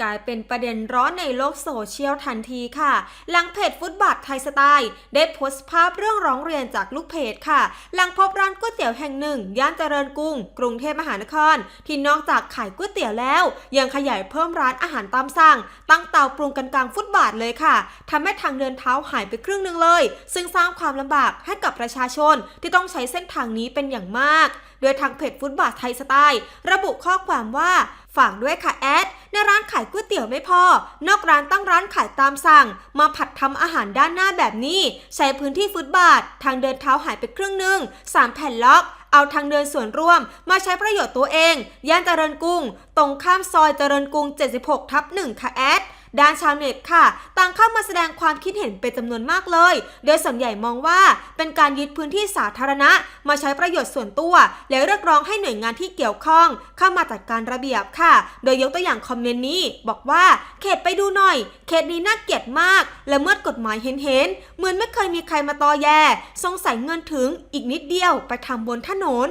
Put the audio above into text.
กลายเป็นประเด็นร้อนในโลกโซเชียลทันทีค่ะ หลังเพจฟุตบาทไทยสไตล์ ได้โพสต์ภาพเรื่องร้องเรียนจากลูกเพจค่ะ หลังพบร้านก๋วยเตี๋ยวแห่งหนึ่ง ย่านเจริญกรุง กรุงเทพมหานคร ที่นอกจากขายก๋วยเตี๋ยวแล้ว ยังขยายเพิ่มร้านอาหารตามสั่ง ตั้งเตาปรุงกันกลางฟุตบาทเลยค่ะทำให้ทางเดินเท้าหายไปครึ่งหนึ่งเลย ซึ่งสร้างความลำบากให้กับประชาชนที่ต้องใช้เส้นทางนี้เป็นอย่างมาก โดยทางเพจฟุตบาทไทยสไตล์ ระบุข้อความว่าฝากด้วยค่ะแอด ร้านขายก๋วยเตี๋ยวไม่พอ นอกร้านตั้งร้านขายตามสั่ง มาผัดทำอาหารด้านหน้าแบบนี้ ใช้พื้นที่ฟุตบาท ทางเดินเท้าหายไปครึ่งหนึ่งสามแผ่นล็อกเอาทางเดินส่วนร่วมมาใช้ประโยชน์ตัวเอง ย่านเจริญกรุง ตรงข้ามซอยเจริญกรุง 76 ทับ1ค่ะแอด ด้านชาวเน็ตค่ะ ต่างเข้ามาแสดงความคิดเห็นเป็นจำนวนมากเลย โดยส่วนใหญ่มองว่าเป็นการยึดพื้นที่สาธารณะ มาใช้ประโยชน์ส่วนตัว และเรียกร้องให้หน่วยงานที่เกี่ยวข้อง เข้ามาจัดการระเบียบค่ะ โดยยกตัวอย่างคอมเมนต์นี้ บอกว่าเขตไปดูหน่อย เขตนี้น่าเกลียดมาก และเมื่อกฎหมายเห็นเห็นเหมือนไม่เคยมีใครมาตอแย สงสัยเงินถึงอีกนิดเดียวไปทำบนถนน